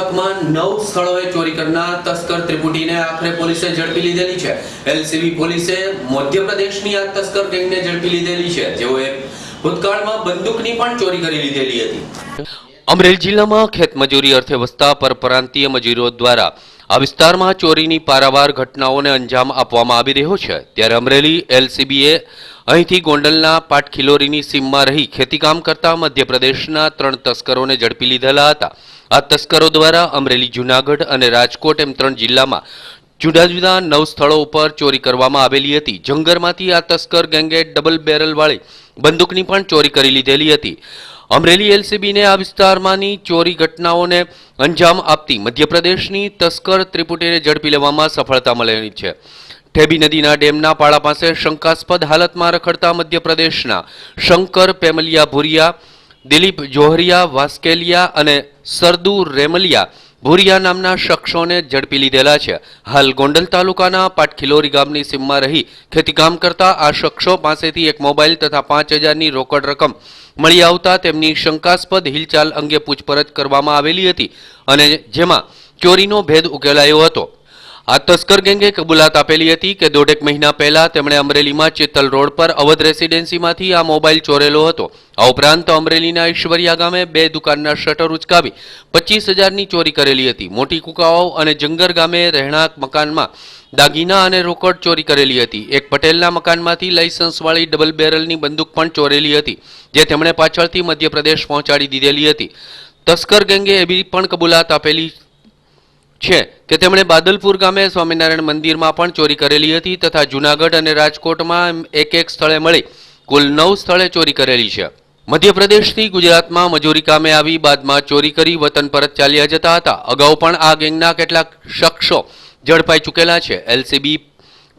પંથકમાં નવ સ્થળોએ ચોરી કરનાર તસ્કર ત્રિપુટીને આખરે પોલીસે ઝડપી લીધેલી છે. એલસીબી પોલીસે મધ્યપ્રદેશની આ તસ્કર ગેંગને ઝડપી લીધેલી છે. જેઓએ ભૂતકાળમાં બંદૂકની પણ ચોરી કરી લીધેલી હતી. અમરેલી જિલ્લામાં ખેતમજૂરી અર્થે વસતા પરપ્રાંતીય મજૂરો દ્વારા આ વિસ્તારમાં ચોરીની પારાવાર ઘટનાઓને અંજામ આપવામાં આવી રહ્યો છે. ત્યારે અમરેલી એલસીબીએ અહીંથી ગોંડલના પાટખિલોરીની સીમમાં રહી ખેતીકામ કરતા મધ્યપ્રદેશના ત્રણ તસ્કરોને ઝડપી લીધેલા હતા. આ તસ્કરો દ્વારા અમરેલી, જૂનાગઢ અને રાજકોટ એમ ત્રણ જિલ્લામાં જુદા જુદા નવ સ્થળો ઉપર ચોરી કરવામાં આવેલી હતી. જંગરમાંથી આ તસ્કર ગેંગે ડબલ બેરલવાળી બંદૂકની પણ ચોરી કરી લીધેલી હતી. અમરેલી એલસીબીને આ વિસ્તારમાંની ચોરી ઘટનાઓને અંજામ આપતી મધ્યપ્રદેશની તસ્કર ત્રિપુટીને ઝડપી લેવામાં સફળતા મળેલી છે. ઠેબી નદીના ડેમના પાળા પાસે શંકાસ્પદ હાલતમાં રખડતા મધ્યપ્રદેશના શંકર પેમલિયા ભુરિયા, દિલીપ જોહરિયા, વાસ્કેલિયા અને સરદુ રેમલિયા ભુરિયા નામના શખ્સોને ઝડપી લીધેલા છે. હાલ ગોંડલ તાલુકાના પાટખિલોરી ગામની સીમમાં રહી ખેતીકામ કરતા આ શખ્સો પાસેથી એક મોબાઈલ તથા પાંચ હજારની રોકડ રકમ મળી આવતા તેમની શંકાસ્પદ હિલચાલ અંગે પૂછપરછ કરવામાં આવેલી હતી અને જેમાં ચોરીનો ભેદ ઉકેલાયો હતો. આ તસ્કર ગેંગે કબૂલાત આપેલી હતી કે દોઢેક મહિના પહેલા તેમણે અમરેલીમાં ચેતલ રોડ પર અવધ રેસિડેન્સીમાંથી આ મોબાઈલ ચોરેલો હતો. આ ઉપરાંત અમરેલીના ઈશ્વરિયા ગામે બે દુકાનના શટર ઉચકાવી પચીસ હજારની ચોરી કરેલી હતી. મોટી કુકાવાવ અને જંગર ગામે રહેણાંક મકાનમાં દાગીના અને રોકડ ચોરી કરેલી હતી. એક પટેલના મકાનમાંથી લાયસન્સવાળી ડબલ બેરલની બંદૂક પણ ચોરેલી હતી, જે તેમણે પાછળથી મધ્યપ્રદેશ પહોંચાડી દીધેલી હતી. તસ્કર ગેંગે એવી પણ કબૂલાત આપેલી છે કે તેમણે બાદલપુર ગામે સ્વામિનારાયણ મંદિરમાં પણ ચોરી કરેલી હતી તથા જૂનાગઢ અને રાજકોટમાં એક એક સ્થળે મળી કુલ નવ સ્થળે ચોરી કરેલી છે. મધ્યપ્રદેશથી ગુજરાતમાં મજૂરી કામે આવી, બાદમાં ચોરી કરી, વતન પરત ચાલ્યા જતા હતા. અગાઉ પણ આ ગેંગના કેટલાક શખ્સો ઝડપાઈ ચૂકેલા છે. એલસીબી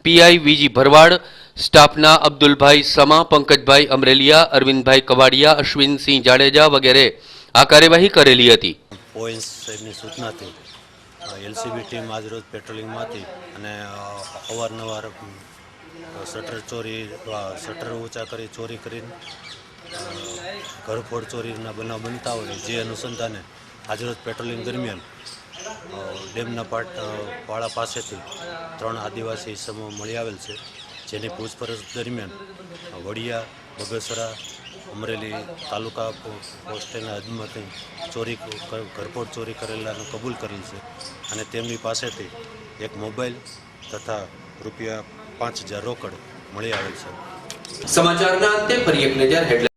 પીઆઈ વીજી ભરવાડ, સ્ટાફના અબ્દુલભાઈ સમા, પંકજભાઈ અમરેલિયા, અરવિંદભાઈ કવાડિયા, અશ્વિનસિંહ જાડેજા વગેરે આ કાર્યવાહી કરેલી હતી. સૂચનાથી એલસીબી ટીમ આજરોજ પેટ્રોલિંગમાંથી અને અવારનવાર શટર ચોરી શટર ઊંચા કરી, ચોરી કરીને ઘરફોડ ચોરીના બનાવ બનતા હોય જે અનુસંધાને આજરોજ પેટ્રોલિંગ દરમિયાન ડેમના પાટ પાળા પાસેથી ત્રણ આદિવાસી સમૂહ મળી આવેલ છે. જેની પૂછપરછ દરમિયાન વડિયા, બગસરા અમરેલી તાલુકા પોસ્ટેના હદમાંથી ચોરી ઘરપોટ ચોરી કરેલાનું કબૂલ કરેલ છે. અને તેમની પાસેથી એક મોબાઈલ તથા રૂપિયા પાંચ હજાર રોકડ મળી આવેલ છે. સમાચારના અંતે ફરી એક નજર